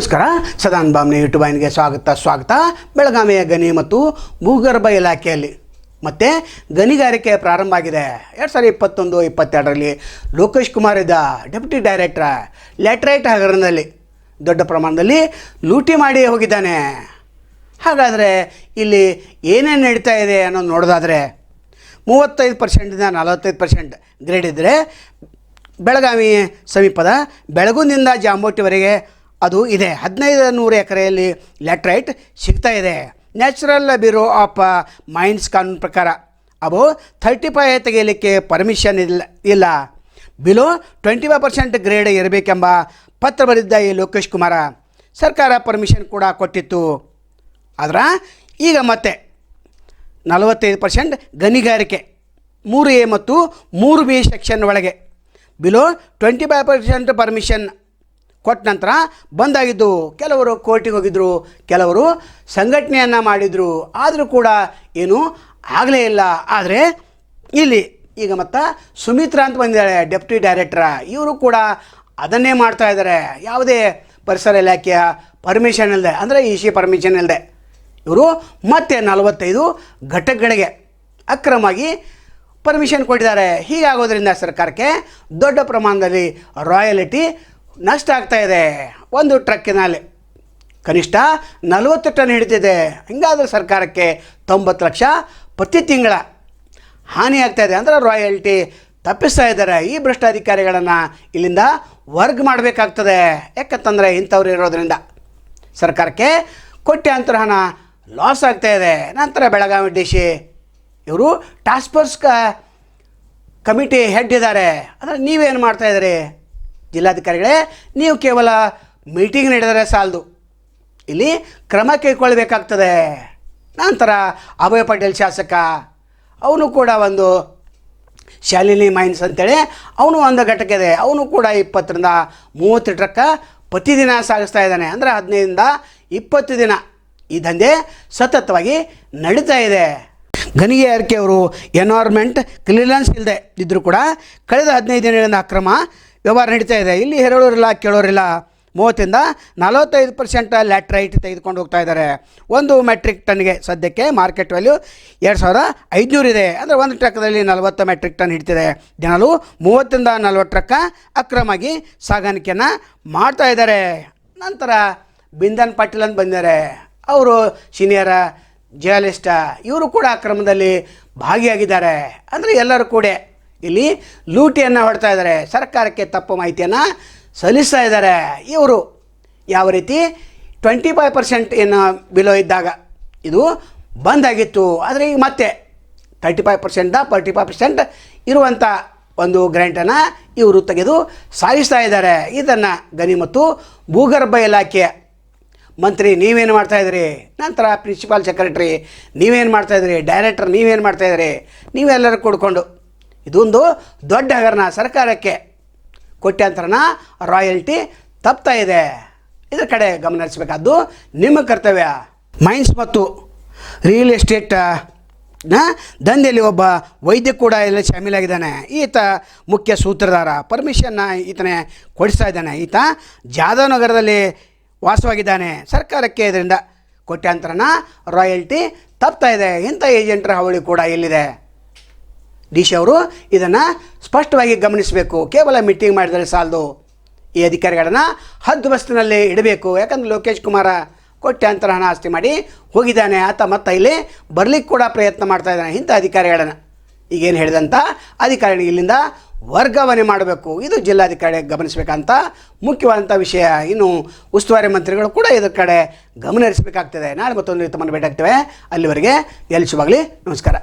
ನಮಸ್ಕಾರ. ಸದಾನ್ ಬಾಮ್ನೆ ಯೂಟ್ಯೂಬ್ ಆಯ್ನಿಗೆ ಸ್ವಾಗತ ಸ್ವಾಗತ. ಬೆಳಗಾವಿಯ ಗಣಿ ಮತ್ತು ಭೂಗರ್ಭ ಇಲಾಖೆಯಲ್ಲಿ. ಮತ್ತು ಗಣಿಗಾರಿಕೆ ಪ್ರಾರಂಭ ಆಗಿದೆ. ಎರಡು ಸಾವಿರದ ಇಪ್ಪತ್ತೊಂದು, ಇಪ್ಪತ್ತೆರಡರಲ್ಲಿ ಲೋಕೇಶ್ ಕುಮಾರ್ ಇದ್ದ ಡೆಪ್ಯೂಟಿ ಡೈರೆಕ್ಟರ್ ಲ್ಯಾಟ್ರೈಟ್ ಹಗರಣದಲ್ಲಿ ದೊಡ್ಡ ಪ್ರಮಾಣದಲ್ಲಿ ಲೂಟಿ ಮಾಡಿ ಹೋಗಿದ್ದಾನೆ. ಹಾಗಾದರೆ ಇಲ್ಲಿ ಏನೇನು ನಡೀತಾ ಇದೆ ಅನ್ನೋದು ನೋಡೋದಾದರೆ ಮೂವತ್ತೈದು ಪರ್ಸೆಂಟಿಂದ ನಲವತ್ತೈದು ಪರ್ಸೆಂಟ್ ಗ್ರೇಡ್ ಇದ್ದರೆ ಬೆಳಗಾವಿ ಸಮೀಪದ ಬೆಳಗುಂದಿಂದ ಜಾಂಬೋಟಿವರೆಗೆ ಅದು ಇದೆ. ಹದಿನೈದು ನೂರು ಎಕರೆಯಲ್ಲಿ ಲ್ಯಾಟ್ರೈಟ್ ಸಿಗ್ತಾ ಇದೆ. ನ್ಯಾಚುರಲ್ ಬ್ಯೂರೋ ಆಫ್ ಮೈನ್ಸ್ ಕಾನೂನು ಪ್ರಕಾರ ಅವು ಥರ್ಟಿ ಫೈವ್ ತೆಗೆಯಲಿಕ್ಕೆ ಪರ್ಮಿಷನ್ ಇಲ್ಲ ಇಲ್ಲ. Below twenty five percent grade ಇರಬೇಕೆಂಬ ಪತ್ರ ಬರೆದಿದ್ದ ಈ ಲೋಕೇಶ್ ಕುಮಾರ ಸರ್ಕಾರ ಪರ್ಮಿಷನ್ ಕೂಡ ಕೊಟ್ಟಿತ್ತು. ಆದ್ರೆ ಈಗ ಮತ್ತೆ ನಲವತ್ತೈದು ಪರ್ಸೆಂಟ್ ಗಣಿಗಾರಿಕೆ, ಮೂರು ಎ ಮತ್ತು ಮೂರು ಬಿ ಸೆಕ್ಷನ್ ಒಳಗೆ. Below twenty five percent permission ಕೊಟ್ಟ ನಂತರ ಬಂದಾಗಿದ್ದು ಕೆಲವರು ಕೋರ್ಟಿಗೆ ಹೋಗಿದ್ದರು ಕೆಲವರು ಸಂಘಟನೆಯನ್ನು ಮಾಡಿದರು. ಆದರೂ ಕೂಡ ಏನು ಆಗಲೇ ಇಲ್ಲ. ಆದರೆ ಇಲ್ಲಿ ಈಗ ಮತ್ತು ಸುಮಿತ್ರಾ ಅಂತ ಬಂದಿದ್ದಾಳೆ, ಡೆಪ್ಟಿ ಡೈರೆಕ್ಟ್ರ. ಇವರು ಕೂಡ ಅದನ್ನೇ ಮಾಡ್ತಾ ಇದ್ದಾರೆ. ಯಾವುದೇ ಪರಿಸರ ಇಲಾಖೆಯ ಪರ್ಮಿಷನ್ ಇಲ್ಲದೆ ಅಂದರೆ ಇ ಸಿ ಪರ್ಮಿಷನ್ ಇಲ್ಲದೆ ಇವರು ಮತ್ತೆ ನಲವತ್ತೈದು ಘಟಕಗಳಿಗೆ ಅಕ್ರಮವಾಗಿ ಪರ್ಮಿಷನ್ ಕೊಟ್ಟಿದ್ದಾರೆ. ಹೀಗಾಗೋದ್ರಿಂದ ಸರ್ಕಾರಕ್ಕೆ ದೊಡ್ಡ ಪ್ರಮಾಣದಲ್ಲಿ ರಾಯಲಿಟಿ ನಷ್ಟ ಆಗ್ತಾ ಇದೆ. ಒಂದು ಟ್ರಕ್ಕಿನಲ್ಲಿ. ಕನಿಷ್ಠ ನಲವತ್ತು ಟನ್ ಹಿಡಿತಿದೆ ಹಿಂಗಾದ್ರೆ ಸರ್ಕಾರಕ್ಕೆ ತೊಂಬತ್ತು ಲಕ್ಷ ಪ್ರತಿ ತಿಂಗಳ ಹಾನಿ ಆಗ್ತಾ ಇದೆ ಅಂದರೆ ರಾಯಲ್ಟಿ ತಪ್ಪಿಸ್ತಾ ಇದ್ದಾರೆ. ಈ ಭ್ರಷ್ಟಾಧಿಕಾರಿಗಳನ್ನು ಇಲ್ಲಿಂದ ವರ್ಗ್ ಮಾಡಬೇಕಾಗ್ತದೆ. ಯಾಕಂತಂದರೆ ಇಂಥವ್ರು ಇರೋದರಿಂದ ಸರ್ಕಾರಕ್ಕೆ ಕೋಟ್ಯಾಂತರ ಹಣ ಲಾಸ್ ಆಗ್ತಾ ಇದೆ. ನಂತರ ಬೆಳಗಾವಿ ಡಿ ಸಿ ಇವರು ಟಾಸ್ಕ್ ಫೋರ್ಸ್ ಕಮಿಟಿ ಹೆಡ್ ಇದ್ದಾರೆ. ಅಂದರೆ ನೀವೇನು ಮಾಡ್ತಾ ಇದ್ದೀರಿ? ಜಿಲ್ಲಾಧಿಕಾರಿಗಳೇ, ನೀವು ಕೇವಲ ಮೀಟಿಂಗ್ ನಡೆದರೆ ಸಾಲದು. ಇಲ್ಲಿ ಕ್ರಮ ಕೈಗೊಳ್ಳಬೇಕಾಗ್ತದೆ. ನಂತರ ಅಭಯ ಪಟೇಲ್ ಶಾಸಕ, ಅವನು ಕೂಡ ಒಂದು ಶಾಲಿನಿ ಮೈನ್ಸ್ ಅಂತೇಳಿ, ಅವನು ಒಂದು ಘಟಕ ಇದೆ. ಅವನು ಕೂಡ ಇಪ್ಪತ್ತರಿಂದ ಮೂವತ್ತು ಟ್ರಕ್ಕ ಪ್ರತಿದಿನ ಸಾಗಿಸ್ತಾ ಇದ್ದಾನೆ. ಅಂದರೆ ಹದಿನೈದರಿಂದ ಇಪ್ಪತ್ತು ದಿನ ಈ ದಂಧೆ ಸತತವಾಗಿ ನಡೀತಾ ಇದೆ. ಗಣಿಗೆ ಅವರು ಎನ್ವೈರ್ಮೆಂಟ್ ಕ್ಲಿಯರೆನ್ಸ್ ಇಲ್ಲದೆ ಇದ್ದರೂ ಕೂಡ ಕಳೆದ ಹದಿನೈದು ದಿನಗಳಿಂದ ಅಕ್ರಮ ವ್ಯವಹಾರ ನಡೀತಾ ಇದೆ. ಇಲ್ಲಿ ಹೇಳೋರಿಲ್ಲ ಕೇಳೋರಿಲ್ಲ. ಮೂವತ್ತಿಂದ ನಲವತ್ತೈದು ಪರ್ಸೆಂಟ್ ಲ್ಯಾಟ್ರೈಟ್ ತೆಗೆದುಕೊಂಡು ಹೋಗ್ತಾ ಇದ್ದಾರೆ. ಒಂದು ಮೆಟ್ರಿಕ್ ಟನ್ಗೆ ಸದ್ಯಕ್ಕೆ ಮಾರ್ಕೆಟ್ ವ್ಯಾಲ್ಯೂ ಎರಡು ಸಾವಿರ ಐದುನೂರು ಇದೆ. ಅಂದರೆ ಒಂದು ಟ್ರಕ್ದಲ್ಲಿ ನಲವತ್ತು ಮೆಟ್ರಿಕ್ ಟನ್ ಹಿಡ್ತಿದೆ ಜನರು ಮೂವತ್ತಿಂದ ನಲವತ್ತು ಟ್ರಕ್ಕ ಅಕ್ರಮವಾಗಿ ಸಾಗಾಣಿಕೆಯನ್ನು ಮಾಡ್ತಾ ಇದ್ದಾರೆ. ನಂತರ ಬಿಂದನ್ ಪಾಟೀಲ್ ಅಂತ ಬಂದಿದ್ದಾರೆ. ಅವರು ಸೀನಿಯರ ಜರ್ನಲಿಸ್ಟ, ಇವರು ಕೂಡ ಅಕ್ರಮದಲ್ಲಿ ಭಾಗಿಯಾಗಿದ್ದಾರೆ. ಅಂದರೆ ಎಲ್ಲರೂ ಕೂಡ ಇಲ್ಲಿ ಲೂಟಿಯನ್ನು ಹೊಡ್ತಾ ಇದ್ದಾರೆ. ಸರ್ಕಾರಕ್ಕೆ ತಪ್ಪು ಮಾಹಿತಿಯನ್ನು ಸಲ್ಲಿಸ್ತಾ ಇದ್ದಾರೆ. ಇವರು ಯಾವ ರೀತಿ? ಟ್ವೆಂಟಿ ಫೈವ್ ಪರ್ಸೆಂಟ್ ಏನು ಬಿಲೋ ಇದ್ದಾಗ ಇದು ಬಂದಾಗಿತ್ತು ಆದರೆ ಈಗ ಮತ್ತೆ thirty five percent forty five percent ಇರುವಂಥ ಒಂದು ಗ್ರ್ಯಾಂಟನ್ನು ಇವರು ತೆಗೆದು ಸಾಗಿಸ್ತಾ ಇದ್ದಾರೆ. ಇದನ್ನು ಗಣಿ ಮತ್ತು ಭೂಗರ್ಭ ಇಲಾಖೆ ಮಂತ್ರಿ ನೀವೇನು ಮಾಡ್ತಾಯಿದ್ರಿ ನಂತರ ಪ್ರಿನ್ಸಿಪಾಲ್ ಸೆಕ್ರೆಟ್ರಿ ನೀವೇನು ಮಾಡ್ತಾಯಿದ್ರಿ ಡೈರೆಕ್ಟರ್ ನೀವೇನು ಮಾಡ್ತಾಯಿದ್ರಿ ನೀವೆಲ್ಲರೂ ಕೂಡ್ಕೊಂಡು ಇದೊಂದು ದೊಡ್ಡ ಹಗರಣ. ಸರ್ಕಾರಕ್ಕೆ ಕೋಟ್ಯಾಂತರನ ರಾಯಲ್ಟಿ ತಪ್ತಾ ಇದೆ. ಇದರ ಕಡೆ ಗಮನ ಹರಿಸಬೇಕಾದ್ದು ನಿಮ್ಮ ಕರ್ತವ್ಯ. ಮೈನ್ಸ್ ಮತ್ತು ರಿಯಲ್ ಎಸ್ಟೇಟ್ ದಂಧೆಯಲ್ಲಿ ಒಬ್ಬ ವೈದ್ಯ ಕೂಡ ಇಲ್ಲಿ ಶಾಮೀಲಾಗಿದ್ದಾನೆ. ಈತ ಮುಖ್ಯ ಸೂತ್ರಧಾರ. ಪರ್ಮಿಷನ್ನ ಈತನೇ ಕೊಡಿಸ್ತಾ ಇದ್ದಾನೆ. ಈತ ಜಾಧವ್ ನಗರದಲ್ಲಿ ವಾಸವಾಗಿದ್ದಾನೆ. ಸರ್ಕಾರಕ್ಕೆ ಇದರಿಂದ ಕೋಟ್ಯಾಂತರನ ರಾಯಲ್ಟಿ ತಪ್ತಾ ಇದೆ. ಇಂಥ ಏಜೆಂಟರ ಹಾವಳಿ ಕೂಡ ಎಲ್ಲಿದೆ? ಡಿ ಸಿ ಅವರು ಇದನ್ನು ಸ್ಪಷ್ಟವಾಗಿ ಗಮನಿಸಬೇಕು. ಕೇವಲ ಮೀಟಿಂಗ್ ಮಾಡಿದರೆ ಸಾಲದು. ಈ ಅಧಿಕಾರಿಗಳನ್ನು ಹದ್ದು ಬಸ್ತಿನಲ್ಲಿ ಇಡಬೇಕು. ಯಾಕಂದರೆ ಲೋಕೇಶ್ ಕುಮಾರ ಕೋಟ್ಯಾಂತರ ಹಣ ಆಸ್ತಿ ಮಾಡಿ ಹೋಗಿದ್ದಾನೆ. ಆತ ಮತ್ತೆ ಇಲ್ಲಿ ಬರಲಿಕ್ಕೆ ಕೂಡ ಪ್ರಯತ್ನ ಮಾಡ್ತಾ ಇದ್ದಾನೆ. ಇಂಥ ಅಧಿಕಾರಿಗಳನ್ನು. ಈಗೇನು ಹೇಳಿದಂಥ ಅಧಿಕಾರಿ ಇಲ್ಲಿಂದ ವರ್ಗಾವಣೆ ಮಾಡಬೇಕು. ಇದು ಜಿಲ್ಲಾಧಿಕಾರಿ ಗಮನಿಸಬೇಕಂತ ಮುಖ್ಯವಾದಂಥ ವಿಷಯ. ಇನ್ನು ಉಸ್ತುವಾರಿ ಮಂತ್ರಿಗಳು ಕೂಡ ಇದರ ಕಡೆ ಗಮನ ಹರಿಸಬೇಕಾಗ್ತದೆ. ನಾಳೆ ಮತ್ತೊಂದು ತಮ್ಮನ್ನು ಭೇಟಾಗ್ತೇವೆ ಅಲ್ಲಿವರೆಗೆ ಎಲ್ಲಿ ಶುಭಾಗಲಿ. ನಮಸ್ಕಾರ.